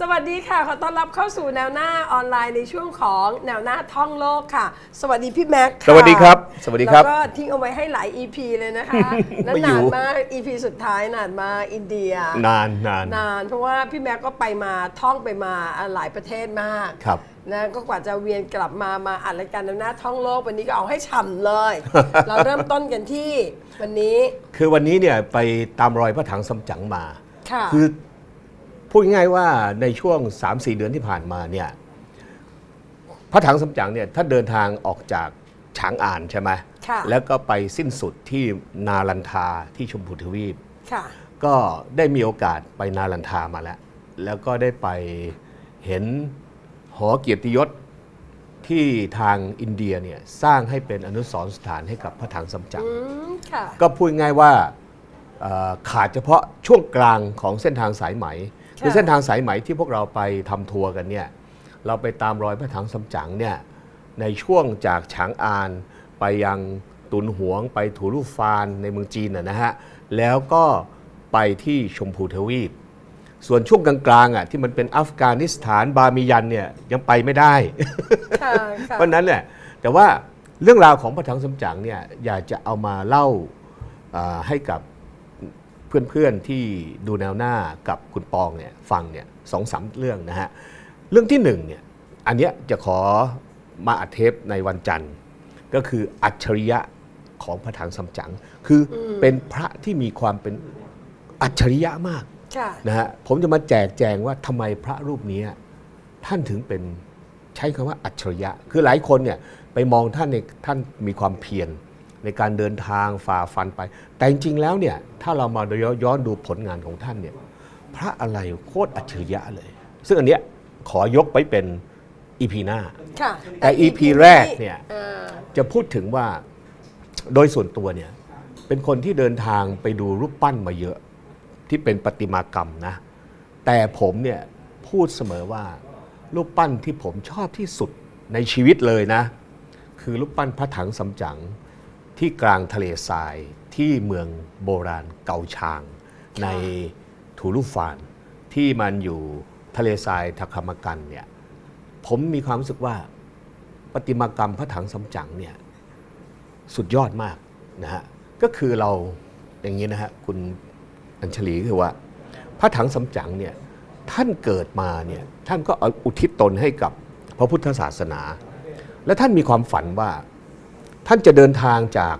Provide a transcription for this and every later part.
สวัสดีค่ะ ขอต้อนรับเข้าสู่แนวหน้าออนไลน์ในช่วงของแนวหน้าท่องโลกค่ะ สวัสดีพี่แม็กซ์ะสวัสดีครับสวัสดีครับแล้วก็ทิ้งเอาไว้ให้หลาย EP เลยนะคะ และไม่อยู่ นานมาก EP สุดท้ายนานมากอินเดีย นานนาน นานเพราะว่าพี่แม็กก็ไปมาท่องไปมาหลายประเทศมากครับนะก็กว่าจะเวียนกลับมามาอัดรายการแนวหน้าท่องโลกวันนี้ก็เอาให้ฉ่ำเลย เราเริ่มต้นกันที่วันนี้ คือวันนี้เนี่ยไปตามรอยพระถังซัมจั๋งมาค่ะคือ พูดง่ายๆว่าในช่วง 3-4 เดือนที่ผ่านมาเนี่ยพระถังซัมจั๋งเนี่ยถ้าเดินทางออกจากฉางอานใช่ไหมค่ะแล้วก็ไปสิ้นสุดที่นาลันทาที่ชมพูทวีปค่ะก็ได้มีโอกาสไปนาลันทามาแล้ว แล้วก็ได้ไปเห็นหอเกียรติยศที่ทางอินเดียเนี่ยสร้างให้เป็นอนุสรณ์สถานให้กับพระถังซัมจั๋งอืมค่ะก็พูดง่ายว่าเอ่อขาดเฉพาะช่วงกลางของเส้นทางสายไหม ค่ะคือเส้นทางสายไหมที่พวกเราไปทำทัวร์กันเนี่ยเราไปตามรอยพระถังซัมจั๋งเนี่ยในช่วงจากฉางอานไปยังตุนหวง ไปถูรูฟานในเมืองจีนนะนะฮะแล้วก็ไปที่ชมพูทวีป ส่วนช่วงกลางๆอะที่มันเป็นอัฟกานิสถานบามิยันเนี่ยยังไปไม่ได้ค่ะค่ะเพราะฉะนั้นเนี่ยแต่ว่าเรื่องราวของพระถังสมจั๋งเนี่ยอยากจะเอามาเล่าอ่าให้กับ เพื่อนๆที่ดูแนวหน้ากับคุณปองเนี่ยฟังเนี่ยสองสามเรื่องนะฮะเรื่องที่หนึ่งเนี่ยอันเนี้ยจะขอมาอัดเทปในวันจันทร์ ก็คืออัจฉริยะของพระถังสมจั๋งคืออเป็นพระที่มีความเป็นอัจฉริยะมากค่ะนะฮะผมจะมาแจกแจงว่าทำไมพระรูปนี้ท่านถึงเป็นใช้คำว่าอัจฉริยะ คือหลายคนเนี่ยไปมองท่านในท่านมีความเพียร ในการเดินทางฝ่าฟันไป แต่จริงๆแล้วเนี่ยถ้าเรามาย้อนดูผลงานของท่านเนี่ยพระอะไรโคตรอัจฉริยะเลย ซึ่งอันเนี้ยขอยกไปเป็นอีพีหน้า ค่ะแต่ EP แรกเนี่ยอ่าจะพูดถึงว่าโดยส่วนตัวเนี่ยเป็นคนที่เดินทางไปดูรูปปั้นมาเยอะที่เป็นประติมากรรมนะ แต่ผมเนี่ยพูดเสมอว่ารูปปั้นที่ผมชอบที่สุดในชีวิตเลยนะ คือรูปปั้นพระถังสำจั๋ง ที่กลางทะเลทรายที่เมืองโบราณเกาชางในทูลูฟานที่มันอยู่ทะเลทรายทักคามกันเนี่ยผมมีความรู้สึกว่าประติมากรรมพระถังสำจั๋งเนี่ยสุดยอดมากนะฮะก็คือเราอย่างนี้นะฮะคุณอัญชลีคือว่า พระถังสำจั๋งเนี่ยท่านเกิดมาเนี่ยท่านก็เอาอุทิศตนให้กับพระพุทธศาสนา และท่านมีความฝันว่า ท่านจะเดินทางจาก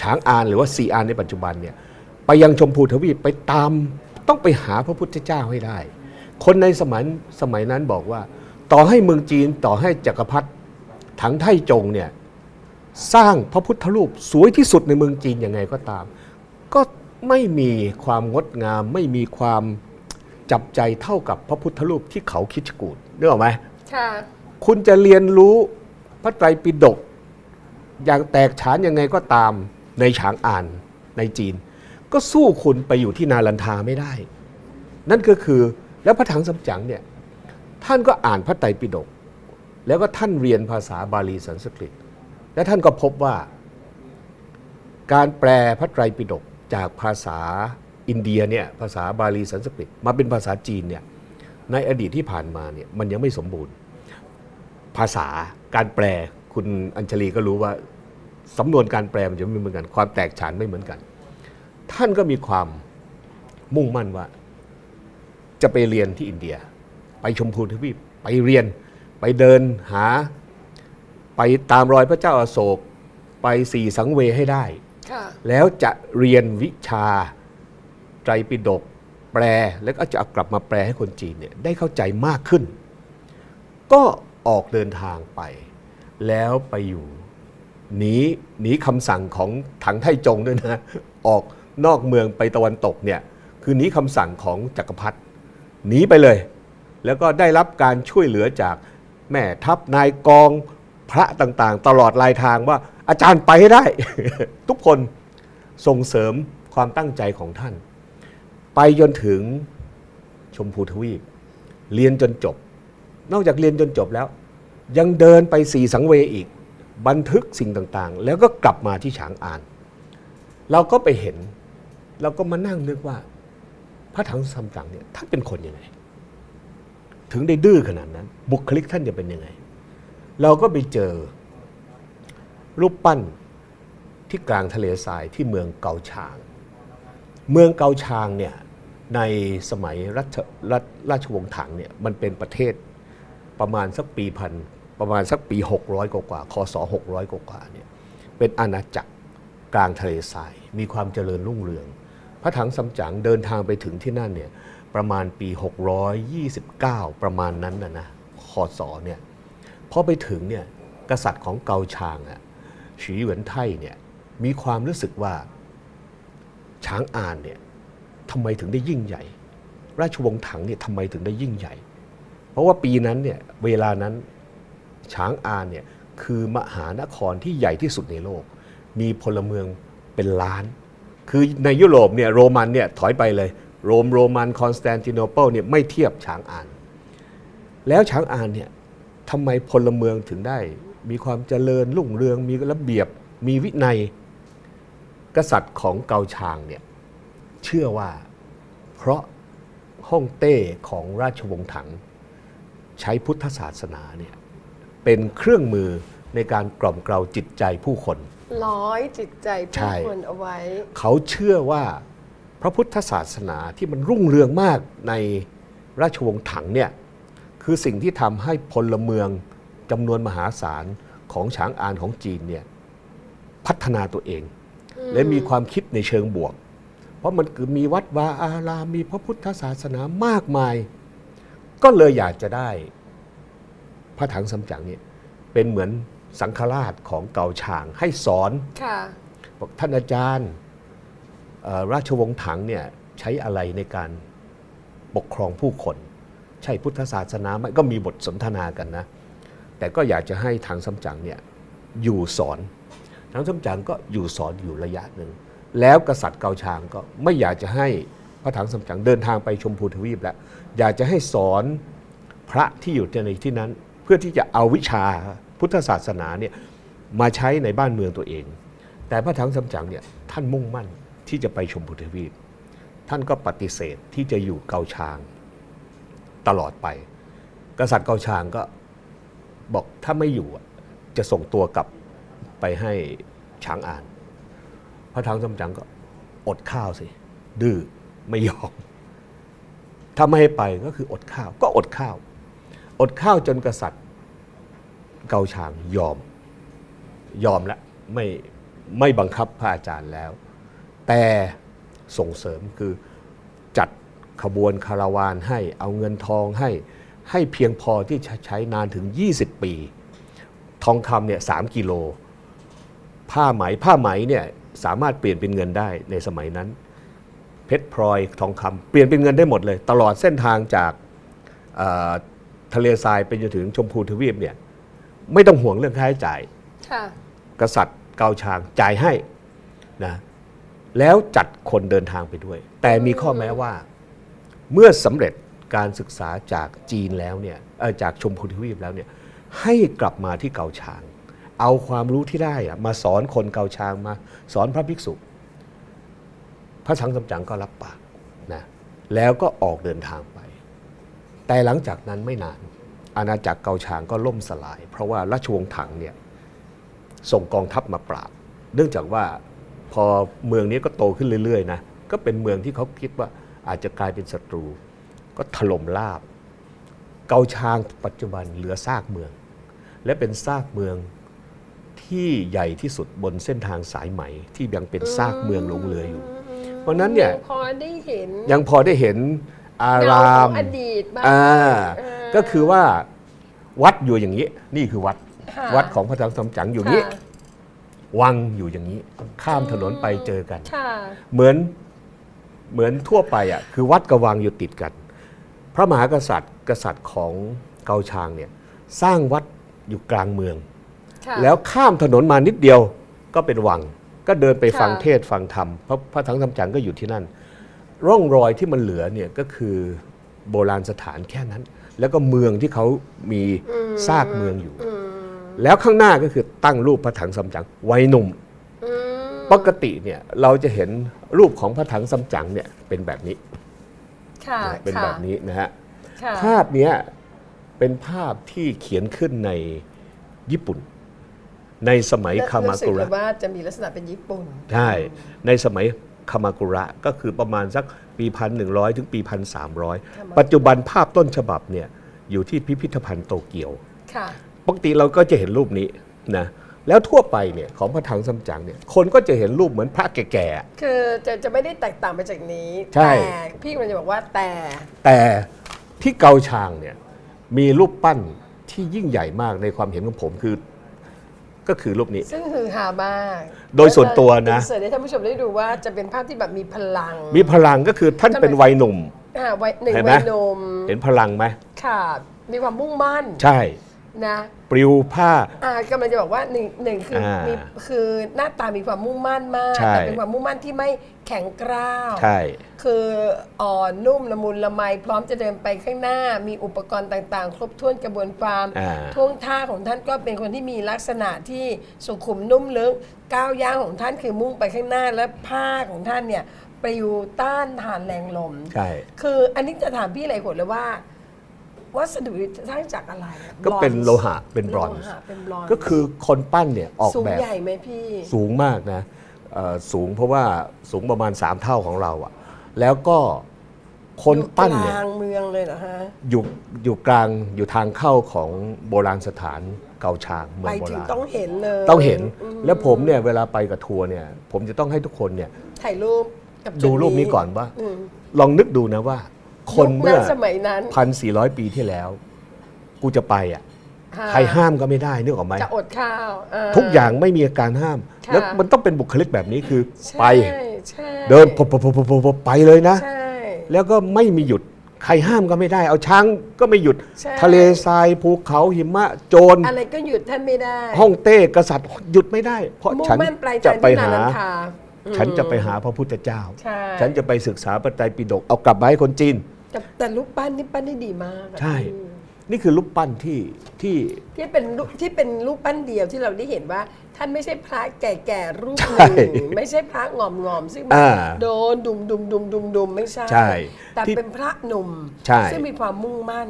ฉางอานหรือว่าซีอานในปัจจุบันเนี่ยไปยังชมพูทวีปไปตามต้องไปหาพระพุทธเจ้าให้ได้ คนในสมัยสมัยนั้นบอกว่า ต่อให้เมืองจีนต่อให้จักรพรรดิถังไทจงเนี่ยสร้างพระพุทธรูปสวยที่สุดในเมืองจีนยังไงก็ตาม ก็ไม่มีความงดงาม ไม่มีความจับใจเท่ากับพระพุทธรูปที่เขาคิดจกูดนึกออกไหมค่ะคุณจะเรียนรู้พระไตรปิฎก อย่างแตกฉานยังไงก็ตามในฉางอ่านในจีน ก็สู้คุณไปอยู่ที่นาลันทาไม่ได้ นั่นก็คือแล้วพระถังสำจั๋งเนี่ยท่านก็อ่านพระไตรปิฎกแล้วก็ท่านเรียนภาษาบาลีสันสกฤต และท่านก็พบว่า การแปลพระไตรปิฎกจากภาษาอินเดียเนี่ยภาษาบาลีสันสกฤตมาเป็นภาษาจีนเนี่ยในอดีตที่ผ่านมาเนี่ยมันยังไม่สมบูรณ์ ภาษาการแปล คุณอัญชลีก็รู้ว่าสำนวนการแปลมันจะไม่เหมือนกัน ความแตกฉานไม่เหมือนกัน ท่านก็มีความมุ่งมั่นว่า จะไปเรียนที่อินเดีย ไปชมพูทวีปไปเรียน ไปเดินหา ไปตามรอยพระเจ้าอาโศก ไปสี่สังเวยให้ได้ค่ะแล้วจะเรียนวิชาไตรปิฎกแปลแล้วก็จะเอากลับมาแปลให้คนจีนเนี่ยได้เข้าใจมากขึ้น ก็ออกเดินทางไป แล้วไปอยู่หนีหนีคำสั่งของถังไทจงด้วยนะ ออกนอกเมืองไปตะวันตกเนี่ยคือหนีคำสั่งของจักรพรรดิหนีไปเลย แล้วก็ได้รับการช่วยเหลือจากแม่ทัพนายกองพระต่างๆ ตลอดลายทางว่าอาจารย์ไปให้ได้ ทุกคนส่งเสริมความตั้งใจของท่าน ไปจนถึงชมพูทวีป เรียนจนจบ นอกจากเรียนจนจบแล้ว ยังเดินไปสี่สังเวอีก บันทึกสิ่งต่างๆ แล้วก็กลับมาที่ฉางอาน เราก็ไปเห็น เราก็มานั่งนึกว่า พระถังซัมจั๋งเนี่ยท่านเป็นคนยังไง ถึงได้ดื้อขนาดนั้น บุคลิกท่านจะเป็นยังไง เราก็ไปเจอรูปปั้นที่กลางทะเลทรายที่เมืองเกาชาง เมืองเกาชางเนี่ยในสมัยรัชรัชราชวงศ์ถังเนี่ยมันเป็นประเทศประมาณสักปีพัน ประมาณสักปี 600 กว่ากว่าคศ600กว่ากว่าเนี่ยเป็นอาณาจักรกลางทะเลทราย มีความเจริญรุ่งเรือง พระถังซัมจั๋งเดินทางไปถึงที่นั่นเนี่ยประมาณปี 629 ประมาณนั้นนะนะคศเนี่ยพอไปถึงเนี่ยกษัตริย์ของเกาชางอะฉีเหวินไท่เนี่ยมีความรู้สึกว่าช้างอานเนี่ยทำไมถึงได้ยิ่งใหญ่ ราชวงศ์ถังเนี่ยทำไมถึงได้ยิ่งใหญ่ เพราะว่าปีนั้นเนี่ยเวลานั้น ช้างอานเนี่ยคือมหานครที่ใหญ่ที่สุดในโลก มีพลเมืองเป็นล้าน คือในยุโรปเนี่ยโรมันเนี่ยถอยไปเลย โรมโรมันคอนสแตนติโนเปิลเนี่ยไม่เทียบช้างอาน แล้วช้างอานเนี่ยทำไมพลเมืองถึงได้ มีความเจริญรุ่งเรืองมีระเบียบมีวินัย กษัตริย์ของเกาชางเนี่ยเชื่อว่าเพราะฮ่องเต้ของราชวงศ์ถัง ใช้พุทธศาสนาเนี่ย เป็นเครื่องมือในการกล่อมเกลาจิตใจผู้คน ร้อยจิตใจใช่ผู้คนเอาไว้ เขาเชื่อว่าพระพุทธศาสนาที่มันรุ่งเรืองมากในราชวงศ์ถังเนี่ยคือสิ่งที่ทำให้พลเมืองจำนวนมหาศาลของฉางอานของจีนเนี่ยพัฒนาตัวเอง และมีความคิดในเชิงบวก เพราะมันคือมีวัดวาอารามมีพระพุทธศาสนามากมาย ก็เลยอยากจะได้ พระถังซัมจั๋งเนี่ยเป็นเหมือนสังฆราชของเกาชางให้สอนค่ะบอกท่านอาจารย์เอ่อราชวงศ์ถังเนี่ยใช้อะไรในการปกครองผู้คน ใช่พุทธศาสนาไหมก็มีบทสนทนากันนะ แต่ก็อยากจะให้ทางซัมจั๋งเนี่ยอยู่สอนทางซัมจั๋งก็อยู่สอนอยู่ระยะหนึ่งแล้วกษัตริย์เกาชางก็ไม่อยากจะให้พระถังซัมจั๋งเดินทางไปชมพูทวีปแล้ว อยากจะให้สอนพระที่อยู่ในที่นั้นเพื่อที่จะเอาวิชาพุทธศาสนาเนี่ยมาใช้ในบ้านเมืองตัวเอง แต่พระถังซัมจั๋งเนี่ยท่านมุ่งมั่นที่จะไปชมพูทวีป ท่านก็ปฏิเสธที่จะอยู่เกาชางตลอดไป กษัตริย์เกาชางก็บอกถ้าไม่อยู่จะส่งตัวกลับไปให้ช้างอ่าน พระถังซัมจั๋งก็อดข้าวสิ ดื้อไม่ยอมถ้าไม่ให้ไปก็คืออดข้าว ก็อดข้าว อดข้าวจนกษัตริย์ เกาชางยอม ยอมแล้วไม่ไม่บังคับพระอาจารย์แล้ว แต่ส่งเสริมคือจัดขบวนคาราวานให้เอาเงินทองให้ให้เพียงพอที่จะใช้นานถึง 20 ปี ทองคำเนี่ยสกิโล ผ้าไหมผ้าไหมเนี่ยสามารถเปลี่ยนเป็นเงินได้ในสมัยนั้น เพชรพลอยทองคำเปลี่ยนเป็นเงินได้หมดเลย ตลอดเส้นทางจาก ทะเลทรายไปจนถึงชมพูทวีปเนี่ยไม่ต้องห่วงเรื่องค่าใช้จ่ายค่ะกษัตริย์เกาชางจ่ายให้นะแล้วจัดคนเดินทางไปด้วย แต่มีข้อแม้ว่าเมื่อสำเร็จการศึกษาจากจีนแล้วเนี่ยเอ่อจากชมพูทวีปแล้วเนี่ยให้กลับมาที่เกาชาง เอาความรู้ที่ได้อะมาสอนคนเกาชางมาสอนพระภิกษุ พระสังสมจังก็รับปากนะแล้วก็ออกเดินทางไป แต่หลังจากนั้นไม่นาน อาณาจักรเกาชางก็ล่มสลาย เพราะว่าราชวงศ์ถังเนี่ยส่งกองทัพมาปราบ เนื่องจากว่าพอเมืองนี้ก็โตขึ้นเรื่อยๆนะก็เป็นเมืองที่เขาคิดว่าอาจจะกลายเป็นศัตรู ก็ถล่มราบ เกาชางปัจจุบันเหลือซากเมือง และเป็นซากเมืองที่ใหญ่ที่สุดบนเส้นทางสายไหมที่ยังเป็นซากเมืองหลงเหลืออยู่ เพราะฉะนั้นเนี่ยพอได้เห็นยังพอได้เห็น อาเงรามของอดีตบ้างอ่าเออก็คือว่าวัดอยู่อย่างนี้ นี่คือวัดค่ะวัดของพระธรรมสมจั๋งอยู่อย่างนี้ค่ะวังอยู่อย่างนี้ ข้ามถนนไปเจอกันค่ะเหมือนเหมือนทั่วไปอะคือวัดกับวังอยู่ติดกัน พระมหากษัตริย์กษัตริย์ของเกาชางเนี่ยสร้างวัดอยู่กลางเมืองค่ะแล้วข้ามถนนมานิดเดียวก็เป็นวัง ก็เดินไปค่ะฟังเทศน์ฟังธรรมพระพระทั้งธรรมจังก็อยู่ที่นั่น ร่องรอยที่มันเหลือเนี่ยก็คือโบราณสถานแค่นั้น แล้วก็เมืองที่เขามีซากเมืองอยู่อืมแล้วข้างหน้าก็คือตั้งรูปพระถังซัมจั๋งวัยหนุ่มอืมปกติเนี่ยเราจะเห็นรูปของพระถังซัมจั๋งเนี่ยเป็นแบบนี้ค่ะนะเป็นค่ะแบบนี้นะฮะค่ะภาพเนี้ยเป็นภาพที่เขียนขึ้นในญี่ปุ่น ในสมัยคามารู้สึกุเลระยว่าจะมีลักษณะเป็นญี่ปุ่น ใช่ ในสมัย คามากุระก็คือประมาณสักปีพันหนึ่งถึงปีพันสามปัจจุบันภาพต้นฉบับเนี่ยอยู่ที่พิพิธภัณฑ์โตเกียวค่ะปกติเราก็จะเห็นรูปนี้นะแล้วทั่วไปเนี่ยของพระถังซัมจั๋งเนี่ยคนก็จะเห็นรูปเหมือนพระแก่คือจะจะไม่ได้แตกต่างไปจากนี้ใช่แต่พี่มันจะบอกว่าแต่ๆแต่ที่เกาชางเนี่ยมีรูปปั้นที่ยิ่งใหญ่มากในความเห็นของผมคือ ก็คือรูปนี้ ซึ่งคือฮามาก โดยส่วนตัวนะเสิร์ตให้ท่านผู้ชมได้ดูว่าจะเป็นภาพที่แบบมีพลัง มีพลังก็คือท่านเป็นวัยหนุ่มอ่าวัยหนึ่งเห็นไหมวัยหนมเห็นพลังไหมค่ะมีความมุ่งมั่นใช่นะปลิวผ้าอ่ากำลังจะบอกว่าหนึ่งหนึ่งคืออามีมีคือหน้าตามีความมุ่งมั่นมากใช่แต่เป็นความมุ่งมั่นที่ไม่แข็งกร้าวใช่ คืออ่อนนุ่มละมุนละไมพร้อมจะเดินไปข้างหน้า มีอุปกรณ์ต่าง ๆ ครบถ้วนกระบวนความอ่า ท่วงท่าของท่านก็เป็นคนที่มีลักษณะที่สุขุมนุ่มลึกก้าวย่างของท่านคือมุ่งไปข้างหน้าและผ้าของท่านเนี่ยปลิวต้านทานแรงลม ใช่ คืออันนี้จะถามพี่หลายคนเลยว่า วัสดุสร้างจากอะไรอะก็เป็น bronze โลหะเป็นบรอนซ์โลหะเป็นบรอนซ์ก็คือคนปั้นเนี่ยออกสูงแบบ ใหญ่ไหมพี่ สูงมากนะเอ่อสูงเพราะว่าสูงประมาณ 3 เท่าของเราอะ แล้วก็คนปั้นอยู่เนี่ยกลางเมืองเลยเหรอฮะอยู่อยู่กลางอยู่ทางเข้าของโบราณสถานเกาชางเมืไปองโบถึงราณต้องเห็นเลยต้องเห็นมแล้วผมเนี่ยเวลาไปกับทัวร์เนี่ย ผมจะต้องให้ทุกคนเนี่ยถ่ายรูปกับจุดูรูปนี้ก่อนว่าอืมลองนึกดูนะว่า คนยุเมื่อสมัยนั้นพันสี่ร้อยปีที่แล้ว กูจะไปอะค่ะใครห้ามก็ไม่ได้นึกออกไหมจะอดข้าวเทุกอย่างไม่มีการห้ามค่ะแล้วมันต้องเป็นบุคลิกแบบนี้คือใช่ไป ใช่เดินพบพบพบพบพบไปเลยนะ ใช่ แล้วก็ไม่มีหยุดใครห้ามก็ไม่ได้ เอาช้างก็ไม่หยุด ใช่ ทะเลทรายภูเขาหิมะ โจรอะไรก็หยุดท่านไม่ได้ห้องเต้กษัตริย์หยุดไม่ได้ เพราะมุ่งฉันมั่นปลายจะทางไปที่นาหา นันทาอืม ฉันจะไปหาพระพุทธเจ้า ใช่ ฉันจะไปศึกษาปไตรปิฎกเอากลับมาให้คนจีน แต่แต่รูปปั้นนี่ปั้นได้ดีมากอะใช่ พี่ นี่คือรูปปั้นที่ที่ที่เป็นรูปที่เป็นรูปปั้นเดียวที่เราได้เห็นว่า ท่านไม่ใช่พระแก่ๆรูปหใช่นึ่งไม่ใช่พระงอมงอมๆซึ่งอ่าโดนดุมดุมดุมดุมดุมไม่ใช่ ใช่แต่ที่เป็นพระหนุ่มใช่ ซึ่งมีความมุ่งมั่น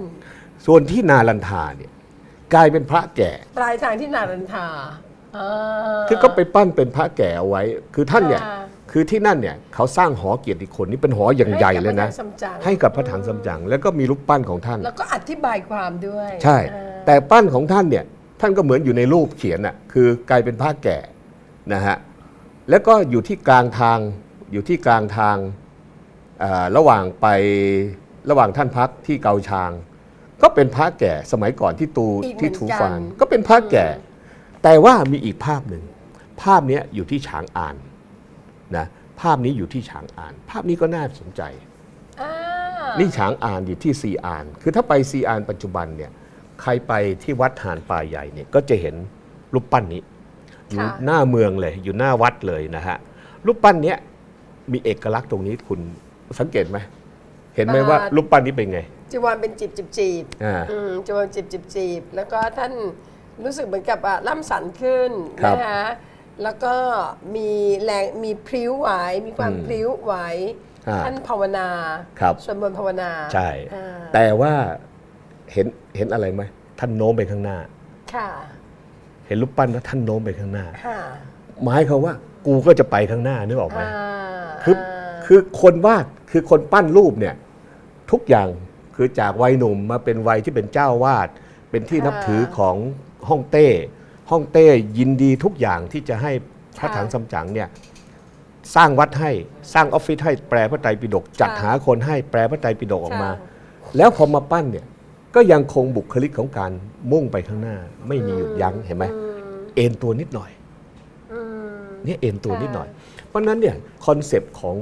ส่วนที่นาลันทาเนี่ยกลายเป็นพระแก่ ปลายทางที่นารันทาอ่า คือก็ไปปั้นเป็นพระแก่เอาไว้ คือท่านเนี่ยค่ะ คือที่นั่นเนี่ยเขาสร้างหอเกียรติคนนี่เป็นหออย่างใหญ่เลยนะ ให้กับพระถังซัมจั๋งให้กับพระถังซัมจั๋งแล้วก็มีรูปปั้นของท่าน แล้วก็อธิบายความด้วย ใช่อ่าแต่ปั้นของท่านเนี่ยท่านก็เหมือนอยู่ในรูปเขียนอะคือกลายเป็นพระแก่นะฮะแล้วก็อยู่ที่กลางทางอยู่ที่กลางทางเอ่อระหว่างไประหว่างท่านพักที่เกาชาง ก็เป็นพระแก่สมัยก่อนที่ตูอีกเหมืที่อนทูกันฟานก็เป็นพระแก่ แต่ว่ามีอีกภาพหนึ่งภาพเนี้ยอยู่ที่ฉางอาน นะภาพนี้อยู่ที่ฉางอาน ภาพนี้ก็น่าสนใจอ่านี่ฉางอานอยู่ที่ซีอาน คือถ้าไปซีอานปัจจุบันเนี่ยใครไปที่วัดหานป่าใหญ่เนี่ยก็จะเห็นรูปปั้นนี้ อยู่หน้าเมืองเลย อยู่หน้าวัดเลยนะฮะรูปปั้นเนี้ยมีเอกลักษณ์ตรงนี้คุณสังเกตไหมเห็นไหมว่ารูปปั้นนี้เป็นไงจีวรเป็นจีบจีบจีบอ่าอืมจีวรจีบจีบจีบแล้วก็ท่านรู้สึกเหมือนกับอะล่ำสันขึ้นครับนะคะ แล้วก็มีแรงมีพริ้วไหว มีความอืมพริ้วไหวอ่าท่านภาวนาครับสวดมนต์ภาวนาใช่ อ่าแต่ว่าเห็นเห็นอะไรไหมท่านโน้มไปข้างหน้า ค่ะเห็นรูปปั้นแล้วท่านโน้มไปข้างหน้า ค่ะหมายเขามว่ากูก็จะไปข้างหน้านึกออกไหม อ่าคือคือคนวาดคือคนปั้นรูปเนี่ยทุกอย่างคือจากวัยหนุ่มมาเป็นวัยที่เป็นเจ้าวาด เป็นที่นับถือของฮ่องเต้ ฮ่องเต้ยินดีทุกอย่างที่จะให้พระถังซัมจั๋งเนี่ยสร้างวัดให้สร้างออฟฟิศให้แปลพระไตรปิฎกจัดหาคนให้แปลพระไตรปิฎกออกมา แล้วพอมาปั้นเนี่ยก็ยังคงบุคลิกของการมุ่งไปข้างหน้า ไม่มีหยุดยั้งเห็นไหมเอ็นตัวนิดหน่อยอืมเนี่ยเอ็นตัวค่ะนิดหน่อย เพราะฉะนั้นเนี่ยคอนเซปต์ของ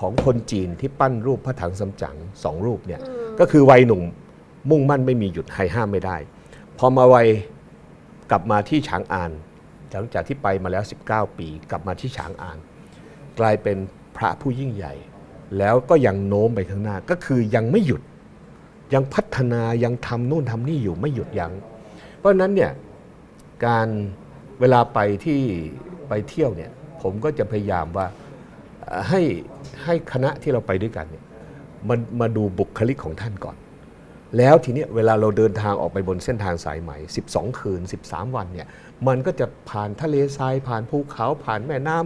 ของคนจีนที่ปั้นรูปพระถังซัมจั๋งสองรูปเนี่ยก็คือวัยหนุ่มมุ่งมั่นไม่มีหยุดให้ห้ามไม่ได้ พอมาวัย กลับมาที่ฉางอาน หลังจากที่ไปมาแล้ว 19 ปี กลับมาที่ฉางอาน กลายเป็นพระผู้ยิ่งใหญ่ แล้วก็ยังโน้มไปข้างหน้าก็คือยังไม่หยุดยังพัฒนายังทำนู่นทำนี่อยู่ไม่หยุดยัง้งเพราะนั้นเนี่ยการเวลาไปที่ไปเที่ยวเนี่ยผมก็จะพยายามว่าให้ให้คณะที่เราไปด้วยกันเนี่ยมันมาดูบุคลิกของท่านก่อน แล้วทีเนี้ยเวลาเราเดินทางออกไปบนเส้นทางสายไหม 12 คืน 13 วันเนี่ยมันก็จะผ่านทะเลทรายผ่านภูเขาผ่านแม่น้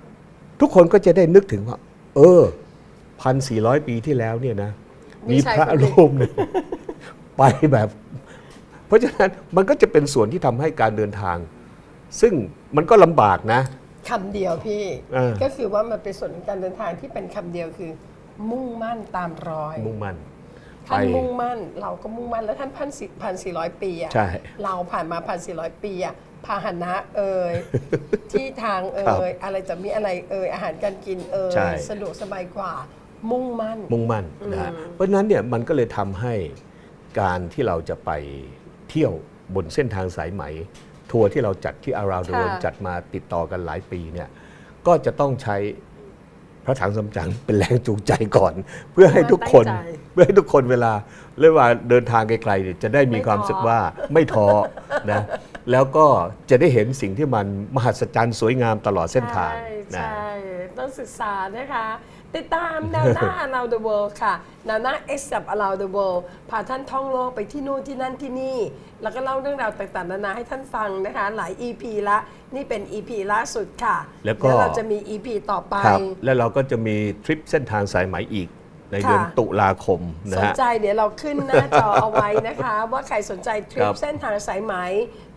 ำทุกคนก็จะได้นึกถึงว่า เออพันสี่ร้อยปีที่แล้วเนี่ยนะมีมีชายพระคนหนึ่งรูปหนึ่งไปแบบ เพราะฉะนั้นมันก็จะเป็นส่วนที่ทำให้การเดินทาง ซึ่งมันก็ลำบากนะคำเดียวพี่เออก็คือว่ามันเป็นส่วนของการเดินทางที่เป็นคำเดียวคือ มุ่งมั่นตามรอย มุ่งมั่น ท่านไปมุ่งมั่น เราก็มุ่งมั่น แล้วท่านพันสี่พันสี่ร้อยปีอะใช่เราผ่านมาพันสี่ร้อยปีอะพาหนะเอ่ยที่ทางเอ่ครับยอะไรจะมีอะไรเอ่ยอาหารการกินเอ่ใช่ยสะดวกสบายกว่ามุ่งมั่น มุ่งมั่นนะฮะเพราะฉะนั้นเนี่ยมันก็เลยทำให้การที่เราจะไปเที่ยวบนเส้นทางสายไหม ทัวร์ที่เราจัดที่ Around the World ค่ะจัดมาติดต่อกันหลายปีเนี่ยก็จะต้องใช้พ ระถังสำจังเป็นแรงจูงใจก่อน เพื่อให้ทุกคนตั้งใจเพื่อให้ทุกคนเวลาเรียกว่าเดินทางไกลๆเนี่ยจะได้มีไม่ความท้อรู้สึกว่าไม่ท้อนะแล้วก็จะได้เห็นสิ่งที่มันมหัศจรรย์สวยงามตลอดเส้นทางใช่นะ ใช่ต้องศึกษานะคะ ติดตามแนวหน้า Around the World ค่ะแนวหน้า X กับ Around the World พาท่านท่องโลกไปที่นู่นที่นั่นที่นี่ แล้วก็เล่าเรื่องราวต่างๆ นานาให้ท่านฟังนะคะ หลาย EP ละ นี่เป็น EP ล่าสุดค่ะแล้วก็ เดี๋ยเราจะมี EP ต่อไป ครับแล้วเราก็จะมีทริปเส้นทางสายไหมอีก ในเดือนค่ะ ตุลาคมนะสนฮะ ใจเดี๋ยวเราขึ้นหน้าจอเอาไว้นะคะ ว่าใครสนใจทริคปรับเส้นทางสายไหม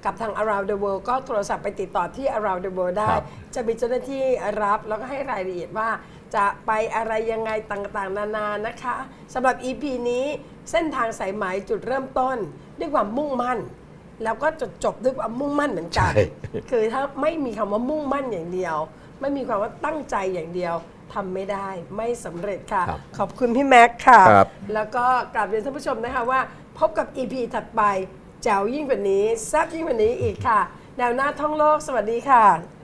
กับทาง around the world ก็โทรศัพท์ไปติดต่อที่ around the world ได้ ครับ จะมีเจ้าหน้าที่รับแล้วก็ให้รายละเอียดว่า จะไปอะไรยังไงต่างๆ นานานะคะสำหรับ EP นี้เส้นทางสายไหมจุดเริ่มต้น ด้วยความมุ่งมั่น แล้วก็จดจบด้วยความมุ่งมั่นเหมือนกัน ใช่ คือถ้าไม่มีคำว่ามุ่งมั่นอย่างเดียว ไม่มีความว่าตั้งใจอย่างเดียวทำไม่ได้ไม่สำเร็จค่ะ ครับขอบคุณพี่แม็กซ์ค่ะ ครับ แล้วก็กราบเรียนท่านผู้ชมนะคะว่า พบกับ EP ถัดไป แจ๋วยิ่งกว่านี้แซ่บยิ่งกว่านี้อีกค่ะ แนวหน้าท่องโลก สวัสดีค่ะ